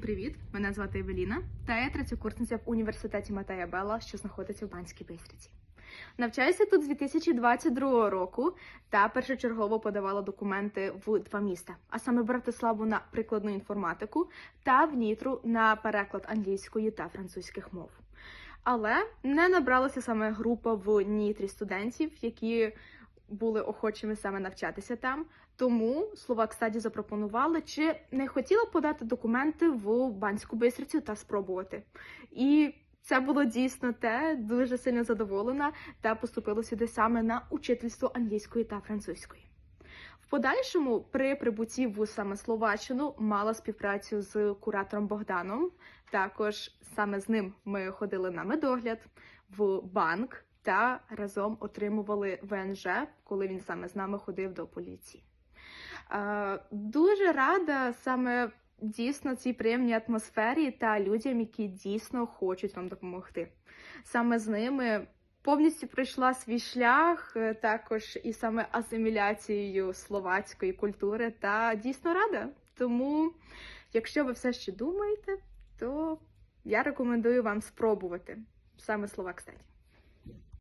Привіт, мене звати Евеліна, та я третьокурсниця в університеті Матея Белла, що знаходиться в Банській Бистриці. Навчаюся тут з 2022 року та першочергово подавала документи в два міста, а саме Братиславу на прикладну інформатику та в Нітру на переклад англійської та французьких мов. Але не набралася саме група в Нітрі студентів, які були охочими саме навчатися там. Тому Словак Стаді запропонували, чи не хотіла подати документи в Банську Бистрицю та спробувати. І це було дійсно те, дуже сильно задоволена та поступила сюди саме на учительство англійської та французької. В подальшому, при прибутті в саме Словаччину, мала співпрацю з куратором Богданом. Також саме з ним ми ходили на медогляд в банк та разом отримували ВНЖ, коли він саме з нами ходив до поліції. Е, Дуже рада саме дійсно цій приємній атмосфері та людям, які дійсно хочуть вам допомогти. Саме з ними повністю пройшла свій шлях, е, також і саме асиміляцією словацької культури, та дійсно рада. Тому, якщо ви все ще думаєте, то я рекомендую вам спробувати саме Словак Стаді.